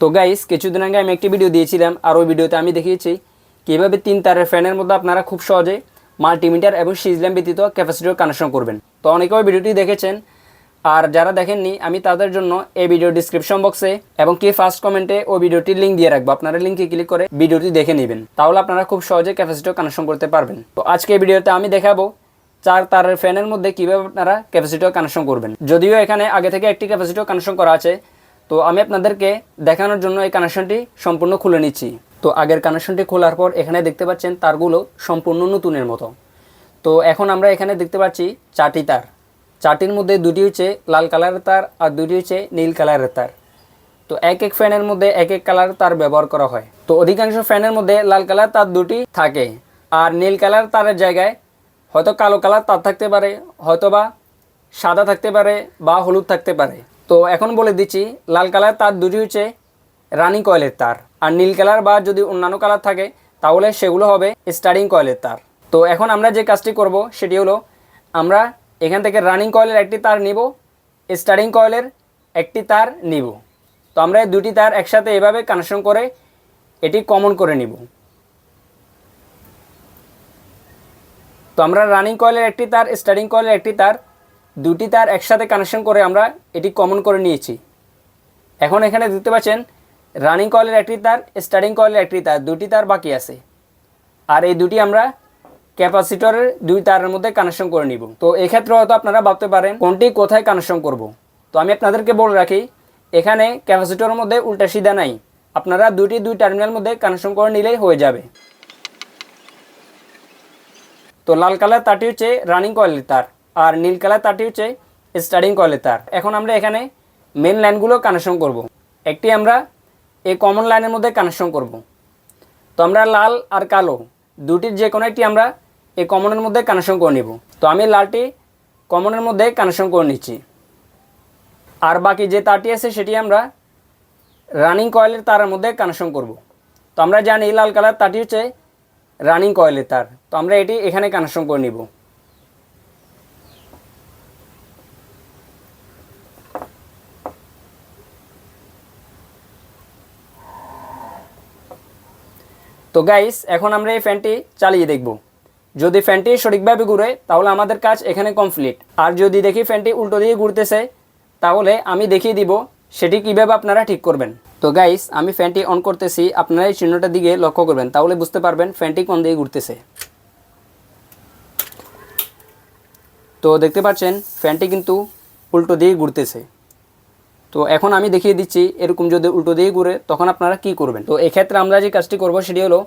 তো গাইস কিছুদিন আগে আমি একটি ভিডিও দিয়েছিলাম, আর ওই ভিডিওতে আমি দেখিয়েছি কীভাবে তিন তারের ফ্যানের মধ্যে আপনারা খুব সহজে মাল্টিমিটার এবং সিজল্যাম ব্যতীত ক্যাপাসিটর কানেকশন করবেন। তো অনেকে ওই ভিডিওটি দেখেছেন, আর যারা দেখেননি, আমি তাদের জন্য এই ভিডিও ডিসক্রিপশন বক্সে এবং কি ফার্স্ট কমেন্টে ওই ভিডিওটির লিঙ্ক দিয়ে রাখব। আপনারা লিঙ্কে ক্লিক করে ভিডিওটি দেখে নেবেন, তাহলে আপনারা খুব সহজে ক্যাপাসিটর কানেকশন করতে পারবেন। তো আজকে এই ভিডিওতে আমি দেখাবো চার তারের ফ্যানের মধ্যে কীভাবে আপনারা ক্যাপাসিটর কানেকশন করবেন। যদিও এখানে আগে থেকে একটি ক্যাপাসিটর কানেকশন করা আছে তো আমি আপনাদেরকে দেখানোর জন্য এই কানেকশনটি সম্পূর্ণ খুলে নিচ্ছি। তো আগের কানেকশনটি খোলার পর এখানে দেখতে পাচ্ছেন তারগুলো সম্পূর্ণ নতুনের মতো। তো এখন আমরা এখানে দেখতে পাচ্ছি চারটি তার। চারটির মধ্যে দুটি হচ্ছে লাল কালারের তার আর দুটি হচ্ছে নীল কালারের তার। তো এক এক ফ্যানের মধ্যে এক এক কালার তার ব্যবহার করা হয়। তো অধিকাংশ ফ্যানের মধ্যে লাল কালার তার দুটি থাকে আর নীল কালার তারের জায়গায় হয়তো কালো কালার তার থাকতে পারে হয়তো বা সাদা থাকতে পারে বা হলুদ থাকতে পারে। তো এখন বলে দিচ্ছি, লাল কালার তার দুটি হচ্ছে রানিং কয়েলের তার। আর নীল কালার বা যদি অন্যান্য কালার থাকে, তাহলে সেগুলো হবে স্টার্টিং কয়েলের তার। তো এখন আমরা যে কাজটি করব, সেটি হলো আমরা এখান থেকে রানিং কয়েলের একটি তার নিব স্টার্টিং কয়েলের একটি তার নিব। তো আমরা দুটি তার একসাথে এভাবে কানেকশন করে এটি কমন করে নিব। তো আমরা রানিং কয়েলের একটি তার স্টার্টিং কয়েলের একটি তার দুটি তার একসাথে কানেকশন করে আমরা এটি কমন করে নিয়েছি। এখন এখানে দেখতে পাচ্ছেন রানিং কয়েলের একটি তার স্টার্টিং কয়েলের একটি তার, দুটি তার বাকি আছে। আর এই দুটি আমরা ক্যাপাসিটরের দুই তারের মধ্যে কানেকশন করে নিব। তো এক্ষেত্রে হয়তো আপনারা ভাবতে পারেন, কোনটি কোথায় কানেকশন করব? তো আমি আপনাদেরকে বলে রাখি, এখানে ক্যাপাসিটরের মধ্যে উল্টা সিধা নাই। আপনারা দুটি দুই টার্মিনাল মধ্যে কানেকশন করে নিলেই হয়ে যাবে। তো লাল কালার তারটি হচ্ছে রানিং কয়েলের তার। আর নীল কালার তারটি হচ্ছে স্টার্টিং কয়েলের তার। এখন আমরা এখানে মেন লাইনগুলো কানেকশন করব। একটি আমরা এই কমন লাইনের মধ্যে কানেকশন করব। তো আমরা লাল আর কালো দুটির যে কোনো একটি আমরা এই কমনের মধ্যে কানেকশন করে নেব। তো আমি লালটি কমনের মধ্যে কানেকশন করে নিচ্ছি। আর বাকি যে তারটি আছে সেটি আমরা রানিং কয়েলের তারের মধ্যে কানেকশন করব। তো আমরা জানি লাল কালার তারটি হচ্ছে রানিং কয়েলের তার। তো আমরা এটি এখানে কানেকশন করে নিব। তো গাইস এখন আমরা এই ফ্যানটি চালিয়ে দেখব। যদি ফ্যানটি সঠিকভাবে ঘুরে, তাহলে আমাদের কাজ এখানে কমপ্লিট আর যদি দেখি ফ্যানটি উল্টো দিয়ে ঘুরতেছে, তাহলে আমি দেখিয়ে দিব সেটি কীভাবে আপনারা ঠিক করবেন। তো গাইস আমি ফ্যানটি অন করতেছি, আপনারা এই চিহ্নটার দিকে লক্ষ্য করবেন, তাহলে বুঝতে পারবেন ফ্যানটি কোন দিকে ঘুরতেছে। তো দেখতে পাচ্ছেন ফ্যানটি কিন্তু উল্টো দিয়ে ঘুরতেছে। তো এখন আমি দেখিয়ে দিচ্ছি এরকম যদি উল্টো দিয়ে ঘুরে, তখন আপনারা কি করবেন? তো এক্ষেত্রে আমরা যে কাজটি করব সেটি হলো,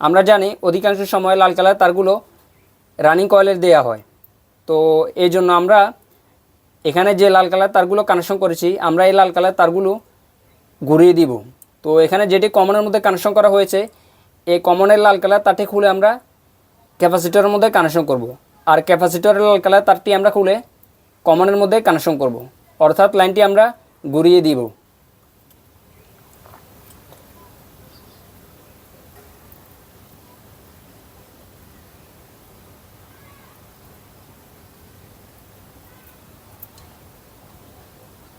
আমরা জানি অধিকাংশ সময় লাল কালার তারগুলো রানিং কয়েলের দেয়া হয়। তো এই জন্য আমরা এখানে যে লাল কালার তারগুলো কানেকশন করেছি, আমরা এই লাল কালার তারগুলো ঘুরিয়ে দিব। তো এখানে যেটি কমনের মধ্যে কানেকশন করা হয়েছে, এই কমনের লাল কালার তারটি খুলে আমরা ক্যাপাসিটরের মধ্যে কানেকশন করব। আর ক্যাপাসিটরের লাল কালার তারটি আমরা খুলে কমনের মধ্যে কানেকশন করব। অর্থাৎ লাইনটি আমরা ঘুরিয়ে দিব।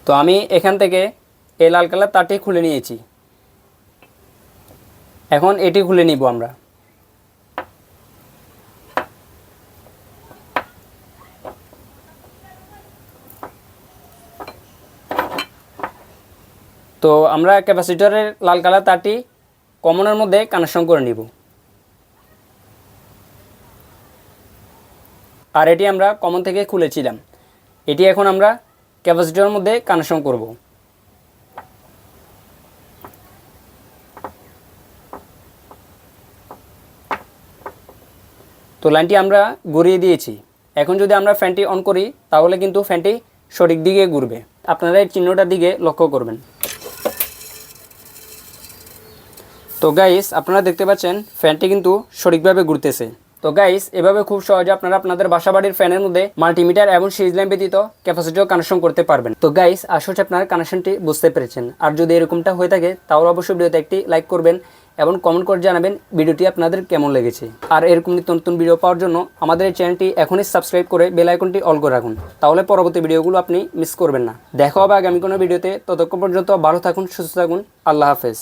তো আমি এখান থেকে এই লাল কালার তারটি খুলে নিয়েছি। এখন এটি খুলে নিব আমরা। তো আমরা ক্যাপাসিটরের লাল কালার তারটি কমনের মধ্যে কানেকশন করে নিব। আর এটি আমরা কমন থেকে খুলেছিলাম। এটি এখন আমরা ক্যাপাসিটরের মধ্যে কানেকশন করব। তো লাইনটি আমরা ঘুরিয়ে দিয়েছি। এখন যদি আমরা ফ্যানটি অন করি, তাহলে কিন্তু ফ্যানটি সঠিক দিকে ঘুরবে। আপনারা এই চিহ্নটার দিকে লক্ষ্য করবেন। তো গাইস আপনারা দেখতে পাচ্ছেন ফ্যানটি কিন্তু সঠিকভাবে ঘুরতেছে। তো গাইস এভাবে খুব সহজে আপনারা আপনাদের বাসাবাড়ির ফ্যানের মধ্যে মাল্টিমিটার এবং সিরিজ লাইন ব্যতীত ক্যাপাসিটিও কানেকশন করতে পারবেন। তো গাইস আশা হচ্ছে আপনারা কানেকশনটি বুঝতে পেরেছেন। আর যদি এরকমটা হয়ে থাকে, তাহলে অবশ্যই ভিডিওতে একটি লাইক করবেন এবং কমেন্ট করে জানাবেন ভিডিওটি আপনাদের কেমন লেগেছে। আর এরকম নিত্য নতুন ভিডিও পাওয়ার জন্য আমাদের এই চ্যানেলটি এখনই সাবস্ক্রাইব করে বেল আইকনটি অল করে রাখুন। তাহলে পরবর্তী ভিডিওগুলো আপনি মিস করবেন না। দেখা হবে আগামী কোনো ভিডিওতে ততক্ষণ পর্যন্ত ভালো থাকুন, সুস্থ থাকুন। আল্লাহ হাফেজ।